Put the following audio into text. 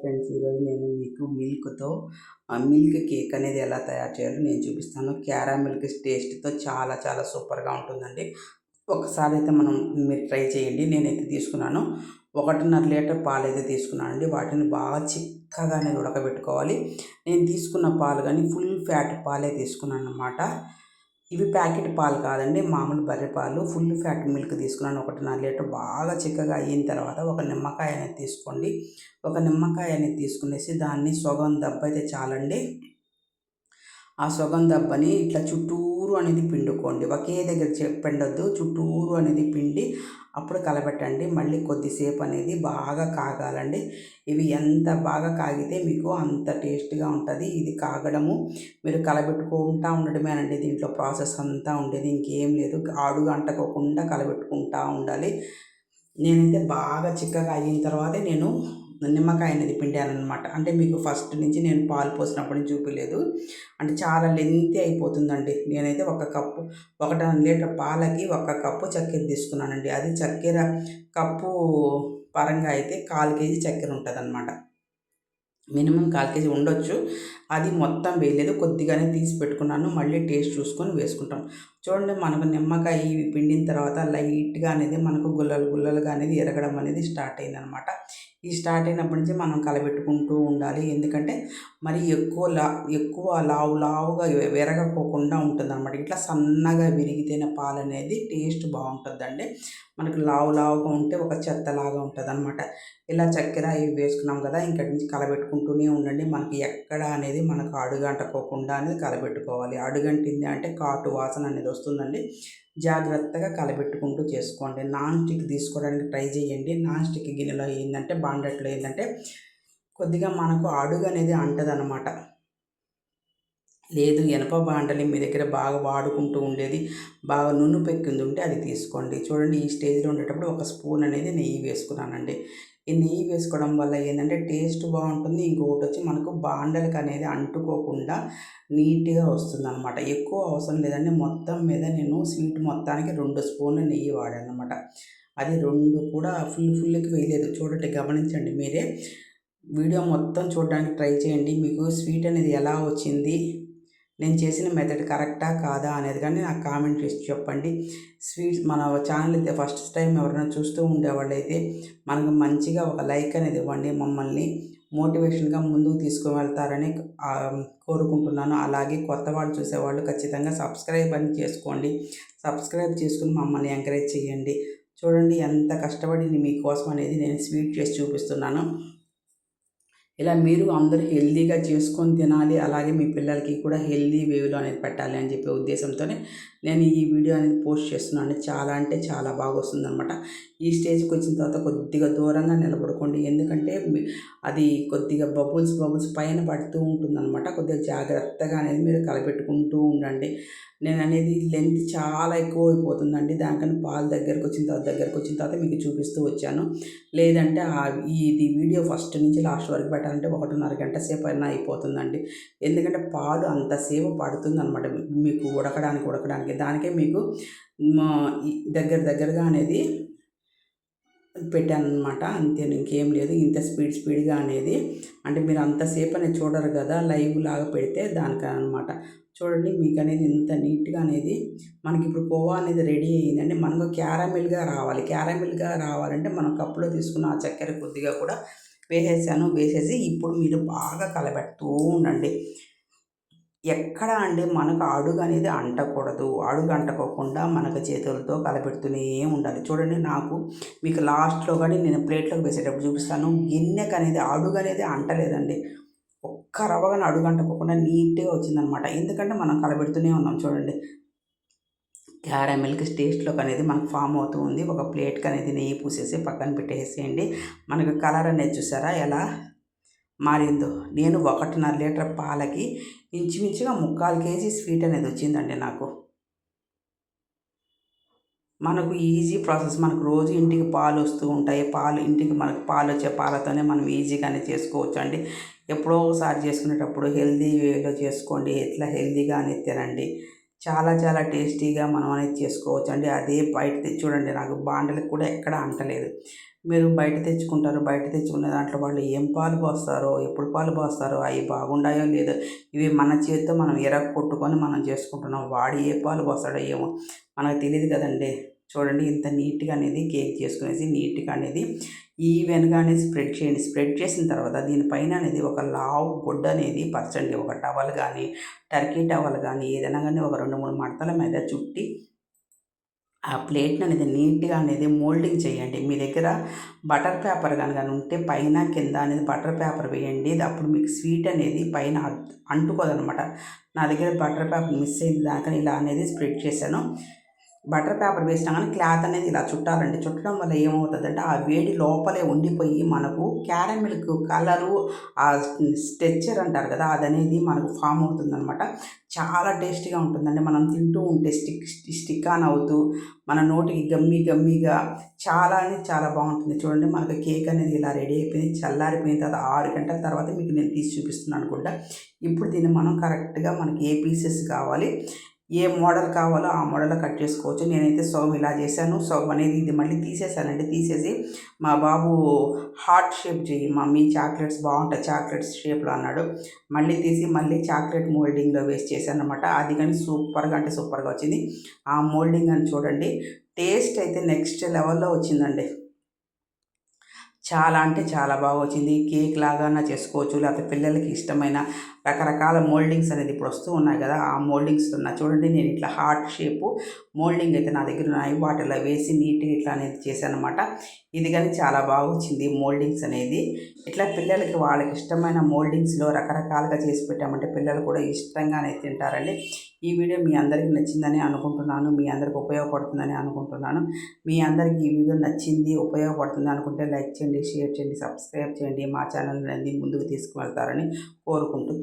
Friends ఈరోజు నేను మీకు మిల్క్తో మిల్క్ కేక్ అనేది ఎలా తయారు చేయాలో నేను చూపిస్తాను. క్యారా మిల్క్ టేస్ట్తో చాలా చాలా సూపర్గా ఉంటుందండి. ఒకసారి అయితే మనం మీరు ట్రై చేయండి. నేనైతే తీసుకున్నాను. ఒకటిన్నర లీటర్ పాలు అయితే తీసుకున్నాను అండి వాటిని బాగా చిక్కగా అనేది ఉడకబెట్టుకోవాలి. నేను తీసుకున్న పాలు కానీ ఫుల్ ఫ్యాట్ పాలే తీసుకున్నాను అన్నమాట ఇవి ప్యాకెట్ పాలు కాదండి మామూలు బర్రె పాలు. ఫుల్ ఫ్యాట్ మిల్క్ తీసుకున్నాను ఒకటిన్నర లీటర్. బాగా చిక్కగా అయిన తర్వాత ఒక నిమ్మకాయ అనేది తీసుకోండి. ఒక నిమ్మకాయ అనేది తీసుకునేసి దాన్ని సొగం దెబ్బ అయితే చాలండి. ఆ సొగం దెబ్బని ఇట్లా చుట్టూ చుట్టూరు అనేది పిండుకోండి. ఒకే దగ్గర పిండొద్దు. చుట్టూరు అనేది పిండి అప్పుడు కలబెట్టండి. మళ్ళీ కొద్దిసేపు అనేది బాగా కాగాలండి. ఇవి ఎంత బాగా కాగితే మీకు అంత టేస్ట్గా ఉంటుంది. ఇది కాగడము. మీరు కలబెట్టుకుంటూ ఉండడమేనండి దీంట్లో ప్రాసెస్ అంతా ఉండేది. ఇంకేం లేదు. ఆడుగా అంటకోకుండా కలబెట్టుకుంటూ ఉండాలి. నేనైతే బాగా చిక్కగా అయిన తర్వాతే నేను నిమ్మకాయ అనేది పిండాను అనమాట అంటే మీకు ఫస్ట్ నుంచి నేను పాలు పోసినప్పటి నుంచి చూపించలేదు అంటే చాలా లెంతి అయిపోతుందండి. నేనైతే ఒక కప్పు ఒకటి లీటర్ పాలకి ఒక కప్పు చక్కెర తీసుకున్నానండి. అది చక్కెర కప్పు పరంగా అయితే కాలు కేజీ చక్కెర ఉంటుంది అనమాట మినిమం కాల్ కేజీ ఉండొచ్చు. అది మొత్తం వేయలేదు. కొద్దిగానే తీసి పెట్టుకున్నాను. మళ్ళీ టేస్ట్ చూసుకొని వేసుకుంటాం. చూడండి మనకు నిమ్మకాయ పిండిన తర్వాత లైట్గా అనేది మనకు గుల్లలు గుల్లలుగా అనేది ఎరగడం అనేది స్టార్ట్ అయిందనమాట ఈ స్టార్ట్ అయినప్పటి నుంచి మనం కలబెట్టుకుంటూ ఉండాలి. ఎందుకంటే మరి ఎక్కువ లా ఎక్కువ లావు లావుగా విరగకోకుండా ఉంటుంది అనమాట ఇట్లా సన్నగా విరిగితేనే పాలు అనేది టేస్ట్ బాగుంటుందండి. మనకు లావు లావుగా ఉంటే ఒక చెత్తలాగా ఉంటుంది అనమాట ఇలా చక్కెర ఇవి వేసుకున్నాం కదా ఇంకటి నుంచి కలబెట్టుకుంటూనే ఉండండి. మనకి ఎక్కడ అనేది మనకు అడుగంటకోకుండా అనేది కలబెట్టుకోవాలి. అడుగంటింది అంటే కాటు వాసన అనేది వస్తుందండి. జాగ్రత్తగా కలబెట్టుకుంటూ చేసుకోండి. నాన్ స్టిక్ తీసుకోవడానికి ట్రై చేయండి. నాన్ స్టిక్ గిన్నెలో ఏంటంటే బాండట్లో ఏంటంటే కొద్దిగా మనకు అడుగు అనేది అంటదనమాట. లేదు ఎనప బాండలి మీ దగ్గర బాగా వాడుకుంటూ ఉండేది బాగా నూనె పెక్కింది ఉంటే అది తీసుకోండి. చూడండి ఈ స్టేజ్లో ఉండేటప్పుడు ఒక స్పూన్ అనేది నెయ్యి వేసుకున్నానండి. ఈ నెయ్యి వేసుకోవడం వల్ల ఏంటంటే టేస్ట్ బాగుంటుంది ఇంకొకటి వచ్చి మనకు బాండలకు అనేది అంటుకోకుండా నీట్గా వస్తుంది అనమాట ఎక్కువ అవసరం లేదండి మొత్తం మీద నేను స్వీట్ మొత్తానికి రెండు స్పూన్లు నెయ్యి వాడాను అనమాట అది రెండు కూడా ఫుల్ ఫుల్కి వేయలేదు. చూడండి గమనించండి మీరే. వీడియో మొత్తం చూడడానికి ట్రై చేయండి. మీకు స్వీట్ అనేది ఎలా వచ్చింది నేను చేసిన మెథడ్ కరెక్టా కాదా అనేది కానీ నాకు కామెంట్ చేసి చెప్పండి. స్వీట్స్ మన ఛానల్ అయితే ఫస్ట్ టైం ఎవరైనా చూస్తూ ఉండేవాళ్ళు అయితే మనకు మంచిగా ఒక లైక్ అనేది ఇవ్వండి. మమ్మల్ని మోటివేషన్గా ముందుకు తీసుకుని వెళ్తారని కోరుకుంటున్నాను. అలాగే కొత్త వాళ్ళు చూసేవాళ్ళు ఖచ్చితంగా సబ్స్క్రైబ్ అని చేసుకోండి. సబ్స్క్రైబ్ చేసుకుని మమ్మల్ని ఎంకరేజ్ చేయండి. చూడండి ఎంత కష్టపడి మీకోసం అనేది నేను స్వీట్ చేసి చూపిస్తున్నాను. ఇలా మీరు అందరూ హెల్దీగా చేసుకొని తినాలి అలాగే మీ పిల్లలకి కూడా హెల్దీ వేవ్లో అనేది పెట్టాలి అని చెప్పే ఉద్దేశంతోనే నేను ఈ వీడియో అనేది పోస్ట్ చేస్తున్నాను చాలా అంటే చాలా బాగా వస్తుందన్నమాట. ఈ స్టేజ్కి వచ్చిన తర్వాత కొద్దిగా దూరంగా నిలబడుకోండి. ఎందుకంటే అది కొద్దిగా బబుల్స్ బబుల్స్ పైన పడుతూ ఉంటుందన్నమాట. కొద్దిగా జాగ్రత్తగా అనేది మీరు కలపెట్టుకుంటూ ఉండండి. నేను అనేది లెంత్ చాలా ఎక్కువ అయిపోతుందండి దానికన్నా పాలు దగ్గరకు వచ్చిన తర్వాత దగ్గరకు వచ్చిన తర్వాత మీకు చూపిస్తూ వచ్చాను. లేదంటే ఇది వీడియో ఫస్ట్ నుంచి లాస్ట్ వరకు పెట్టాలంటే ఒకటిన్నర గంట సేపు అయినా అయిపోతుందండి. ఎందుకంటే పాలు అంతసేపు పడుతుంది అనమాట మీకు ఉడకడానికి ఉడకడానికి. దానికే మీకు దగ్గర దగ్గరగా అనేది పెట్టాను అనమాట అంతే ఇంకేం లేదు. ఇంత స్పీడ్ స్పీడ్గా అనేది. అంటే మీరు అంతసేపు అనేది చూడరు కదా లైవ్ లాగా పెడితే దానికనమాట. చూడండి మీకు అనేది ఇంత నీట్గా అనేది మనకి ఇప్పుడు కోవా అనేది రెడీ అయ్యిందండి మనకు క్యారమిల్గా రావాలి. క్యారమిల్గా రావాలంటే మనం కప్పులో తీసుకున్న ఆ చక్కెర కొద్దిగా కూడా వేసేసాను వేసేసి ఇప్పుడు మీరు బాగా కలబెడుతూ ఉండండి. ఎక్కడ అండి మనకు అడుగు అనేది అంటకూడదు. అడుగు అంటకోకుండా మనకు చేతులతో కలపెడుతూనే ఉండాలి. చూడండి నాకు మీకు లాస్ట్లో కానీ నేను ప్లేట్లోకి వేసేటప్పుడు చూపిస్తాను. గిన్నెకి అనేది అడుగు అనేది అంటలేదండి. ఒక్క రవ్వగానే అడుగు అంటకోకుండా నీట్గా వచ్చిందనమాట. ఎందుకంటే మనం కలబెడుతూనే ఉన్నాం చూడండి. క్యారమిల్క్ టేస్ట్లోకి అనేది మనకు ఫామ్ అవుతూ ఉంది. ఒక ప్లేట్కి అనేది నెయ్యి పూసేసి పక్కన పెట్టేసేయండి. మనకు కలర్ అనేది చూసారా ఎలా మారిందో. నేను ఒకటిన్నర లీటర్ పాలకి ఇంచుమించుగా ముక్కాలు కేజీ స్వీట్ అనేది వచ్చిందండి నాకు. మనకు ఈజీ ప్రాసెస్. మనకు రోజు ఇంటికి పాలు వస్తూ ఉంటాయి. పాలు ఇంటికి మనకు పాలు వచ్చే పాలతోనే మనం ఈజీగానే చేసుకోవచ్చు అండి ఎప్పుడో ఒకసారి చేసుకునేటప్పుడు హెల్దీ వేలో చేసుకోండి. ఎట్లా హెల్దీగానే తినండి. చాలా చాలా టేస్టీగా మనం అనేది చేసుకోవచ్చు అండి అదే బయట తెచ్చి చూడండి నాకు బాండలకు కూడా ఎక్కడ అంటలేదు. మీరు బయట తెచ్చుకుంటారు బయట తెచ్చుకున్న దాంట్లో వాళ్ళు ఏం పాలు పోస్తారో ఎప్పుడు పాలు పోస్తారో అవి బాగుండాయో లేదో ఇవి మన చేతితో మనం ఎరగ కొట్టుకొని మనం చేసుకుంటున్నాం. వాడు ఏ పాలు పోస్తాడో ఏమో మనకు తెలియదు కదండి. చూడండి ఇంత నీట్గా అనేది కేక్ చేసుకునేసి నీట్గా అనేది ఈవెన్గా అనేది స్ప్రెడ్ చేయండి. స్ప్రెడ్ చేసిన తర్వాత దీనిపైన అనేది ఒక లావు గుడ్డ అనేది పరచండి. ఒక టవల్ కానీ టర్కీ టవల్ కానీ ఏదైనా కానీ ఒక రెండు మూడు మడతల మీద చుట్టి ఆ ప్లేట్ని అనేది నీట్గా అనేది మోల్డింగ్ చేయండి. మీ దగ్గర బటర్ పేపర్ కనుక ఉంటే పైన కింద అనేది బటర్ పేపర్ వేయండి. అప్పుడు మీకు స్వీట్ అనేది పైన అంటుకోదనమాట. నా దగ్గర బటర్ పేపర్ మిస్ అయింది దానికని ఇలా అనేది స్ప్రెడ్ చేశాను. బటర్ పేపర్ వేసినా కానీ క్లాత్ అనేది ఇలా చుట్టాలండి చుట్టడం వల్ల ఏమవుతుందంటే ఆ వేడి లోపలే ఉండిపోయి మనకు క్యారమిల్క్ కలరు ఆ స్ట్రెచ్చర్ అంటారు కదా అది అనేది మనకు ఫామ్ అవుతుందనమాట చాలా టేస్టీగా ఉంటుందండి. మనం తింటూ ఉంటే స్టిక్ స్టిక్ ఆన్ అవుతూ మన నోటికి గమ్మి గమ్మిగా చాలా అనేది చాలా బాగుంటుంది. చూడండి మనకు కేక్ అనేది ఇలా రెడీ అయిపోయింది. చల్లారిపోయిన తర్వాత ఆరు గంటల తర్వాత మీకు నేను తీసి చూపిస్తున్నాను అనుకుంటా. ఇప్పుడు దీన్ని మనం కరెక్ట్గా మనకి ఏ పీసెస్ కావాలి ఏ మోడల్ కావాలో ఆ మోడల్ కట్ చేసుకోవచ్చు. నేనైతే సోమ్ ఇలా చేశాను. సోమ్ అనేది ఇది మళ్ళీ తీసేసానండి తీసేసి మా బాబు హార్ట్ షేప్ చేయి మమ్మీ చాక్లెట్స్ బాగుంటాయి చాక్లెట్స్ షేప్లో అన్నాడు. మళ్ళీ తీసి మళ్ళీ చాక్లెట్ మోల్డింగ్లో వేస్ట్ చేశాను అనమాట అది కానీ సూపర్గా అంటే సూపర్గా వచ్చింది. ఆ మోల్డింగ్ అని చూడండి. టేస్ట్ అయితే నెక్స్ట్ లెవెల్లో వచ్చిందండి. చాలా అంటే చాలా బాగా వచ్చింది. కేక్ లాగా చేసుకోవచ్చు లేకపోతే పిల్లలకి ఇష్టమైన రకరకాల మోల్డింగ్స్ అనేది ఇప్పుడు వస్తూ ఉన్నాయి కదా ఆ మోల్డింగ్స్ ఉన్నాయి. చూడండి నేను ఇట్లా హార్ట్ షేపు మోల్డింగ్ అయితే నా దగ్గర ఉన్నాయి. వాటిలో వేసి నీట్గా ఇట్లా అనేది చేశాను అనమాట ఇది కానీ చాలా బాగా వచ్చింది మోల్డింగ్స్ అనేది. ఇట్లా పిల్లలకి వాళ్ళకి ఇష్టమైన మోల్డింగ్స్లో రకరకాలుగా చేసి పెట్టామంటే పిల్లలు కూడా ఇష్టంగానే తింటారండి. ఈ వీడియో మీ అందరికీ నచ్చిందని అనుకుంటున్నాను మీ అందరికి ఉపయోగపడుతుందని అనుకుంటున్నాను. మీ అందరికీ ఈ వీడియో నచ్చింది ఉపయోగపడుతుంది అనుకుంటే లైక్ చేయండి షేర్ చేయండి సబ్స్క్రైబ్ చేయండి. మా ఛానల్ అనేది ముందుకు తీసుకువెళ్తారని కోరుకుంటూ